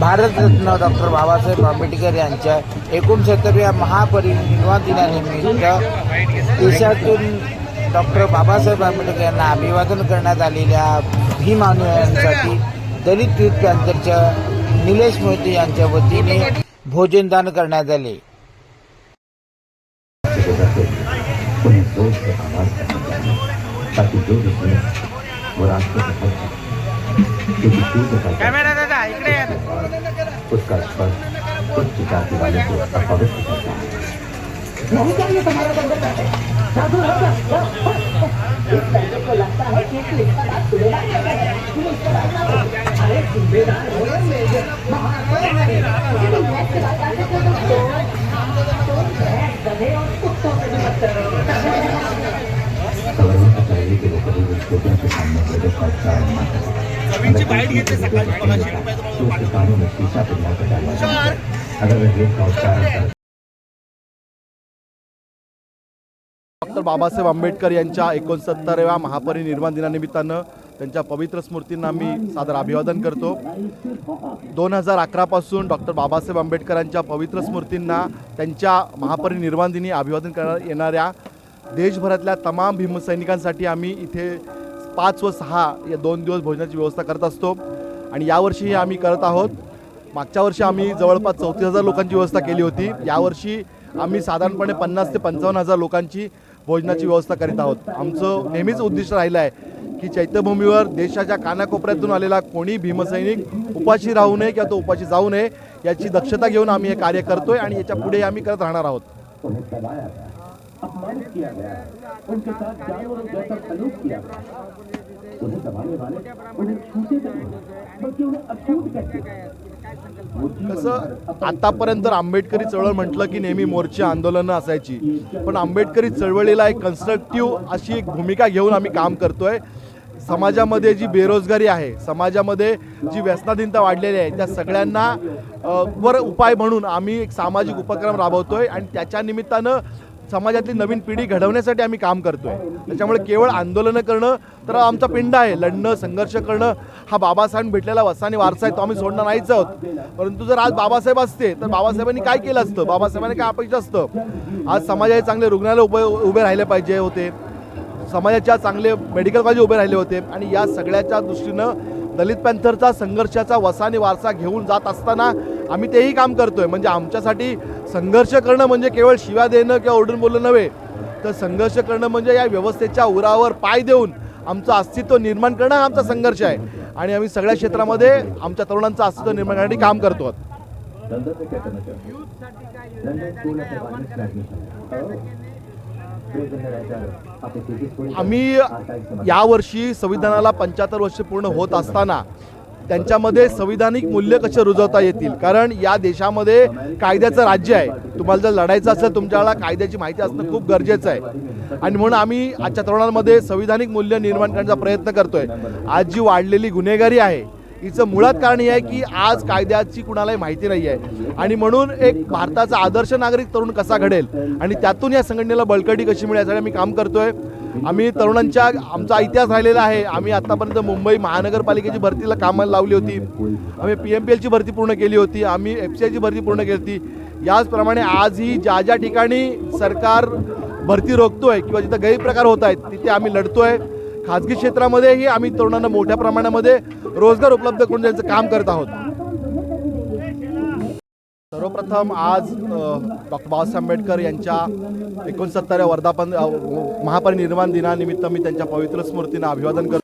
Bharat Ratna doctor Babasaheb Ambedkar यांच्या एकोणसत्तरव्या महापरिनिर्वाण दिनानिमित्त देशातून डॉक्टर बाबासाहेब आंबेडकर यांना अभिवादन करण्यात आलेल्या भीम अनुयायांसाठी दलित युथ पॅन्थरच्या निलेश मोहिते यांच्या वतीने भोजनदान करण्यात आले. उन्हें जोर से आवाज करना चाहिए ताकि जो भी सुने वो रास्ते से हट तू इसका सूर्य का उसका स्पर्श उच्च जाति वाले को मेरे करता है सवरने का चाहिए कि वो कभी भी छोटियों के सामने प्रवेश का उपचार न करें तो कभी कानों में सामने पिघला कर डाला जाए कर डॉक्टर बाबासाहेब आंबेडकर यांच्या एकोणसत्तराव्या महापरिनिर्वाण दिनानिमित्तानं त्यांच्या पवित्र स्मृतींना मी सादर अभिवादन करतो. दोन हजार अकरापासून डॉक्टर बाबासाहेब आंबेडकरांच्या पवित्र स्मृतींना त्यांच्या महापरिनिर्वाण दिनी अभिवादन करण्यात येणाऱ्या देशभरातल्या तमाम भीमसैनिकांसाठी आम्ही इथे पाच व सहा या दोन दिवस भोजनाची व्यवस्था करत असतो. आणि यावर्षीही आम्ही करत आहोत. मागच्या वर्षी आम्ही जवळपास चौतीस हजार लोकांची व्यवस्था केली होती. यावर्षी आम्ही साधारणपणे पन्नास ते पंचावन्न हजार लोकांची भोजनाची व्यवस्था करीत आहोत. आमचं नेहमीच उद्दिष्ट राहिलं आहे की चैत्यभूमीवर देशाच्या कानाकोपऱ्यातून आलेला कोणी भीमसैनिक उपाशी राहू नये किंवा तो उपाशी जाऊ नये याची दक्षता घेऊन आम्ही हे कार्य करतोय आणि याच्यापुढे आम्ही करत राहणार आहोत. अपमानित किया गया उनके साथ जानवरों जैसा सलूक किया गया उन्हें दबाने वाले उन्हें छूते नहीं बल्कि उन्हें अछूत कहते हैं। कसं आतापर्यंत आंबेडकरी चळवळ म्हटलं की नेहमी मोर्चे आंदोलनं असायची. पण आंबेडकरी चळवळीला एक कन्स्ट्रक्टिव्ह अशी एक भूमिका घेऊन आम्ही काम करतोय. समाजामध्ये जी बेरोजगारी आहे समाजामध्ये जी व्यसनाधीनता वाढलेली आहे त्या सगळ्यांना वर उपाय म्हणून आम्ही एक सामाजिक उपक्रम राबवतोय आणि त्याच्या निमित्तानं समाजातली नवीन पिढी घडवण्यासाठी आम्ही काम करतोय. त्याच्यामुळे केवळ आंदोलनं करणं तर आमचा पिंड आहे. लढणं संघर्ष करणं हा बाबासाहेब भेटलेला वसानी वारसा आहे तो आम्ही सोडणार नाहीच आहोत. परंतु जर आज बाबासाहेब असते तर बाबासाहेबांनी काय केलं असतं? बाबासाहेबांनी काय अपेक्षा असतं? आज समाजाचे चांगले रुग्णालय उभे उभे राहिले पाहिजे होते. समाजाच्या चांगले मेडिकल कॉलेज उभे राहिले होते. आणि या सगळ्याच्या दृष्टीनं दलित पॅन्थरचा संघर्षाचा वसानी वारसा घेऊन जात असताना आम्ही तेही काम करतोय. म्हणजे आमच्यासाठी संघर्ष करणं म्हणजे केवळ शिव्या देणं किंवा ओरडून बोलणं नव्हे तर संघर्ष करणं म्हणजे या व्यवस्थेच्या उरावर पाय देऊन आमचं अस्तित्व निर्माण करणं हा आमचा संघर्ष आहे. आणि आम्ही सगळ्या क्षेत्रामध्ये आमच्या तरुणांचं अस्तित्व निर्माण करण्यासाठी काम करतो. आहोत आम्ही यावर्षी संविधानाला पंच्याहत्तर वर्ष पूर्ण होत असताना त्यांच्यामध्ये संविधानिक मूल्य कसे रुजवता येतील? कारण या देशामध्ये कायद्याचं राज्य आहे. तुम्हाला जर लढायचं असेल तुमच्याला कायद्याची माहिती असणं खूप गरजेचं आहे. आणि म्हणून आम्ही आजच्या तरुणांमध्ये संविधानिक मूल्य निर्माण करण्याचा प्रयत्न करतोय. आज जी वाढलेली गुन्हेगारी आहे हिचं मुळात कारण हे आहे की आज कायद्याची कुणालाही माहिती नाही आहे. आणि म्हणून एक भारताचा आदर्श नागरिक तरुण कसा घडेल? आणि त्यातून या संघटनेला बळकटी कशी मिळेल यासाठी आम्ही काम करतोय? आम्ही तरुणांच्या आमचा इतिहास राहिलेला आहे. आम्ही आतापर्यंत मुंबई महानगरपालिकेची भरतीला कामाला लावली होती. आम्ही पी एम पी एलची भरती पूर्ण केली होती. आम्ही एफ सी आयची भरती पूर्ण केली होती. याचप्रमाणे आजही ज्या ज्या ठिकाणी सरकार भरती रोखतोय किंवा जिथं गैरप्रकार होत आहेत तिथे आम्ही लढतोय. खाजगी क्षेत्रामध्येही आम्ही तरुणांना मोठ्या प्रमाणामध्ये रोजगार उपलब्ध करून द्यायचं काम करत आहोत. सर्वप्रथम आज डॉक्टर बाबासाहेब आंबेडकर यांच्या एकोणसत्तराव्या वर्धापन महापरिनिर्वाण दिनानिमित्त मी त्यांच्या पवित्र स्मृतींना अभिवादन करतो.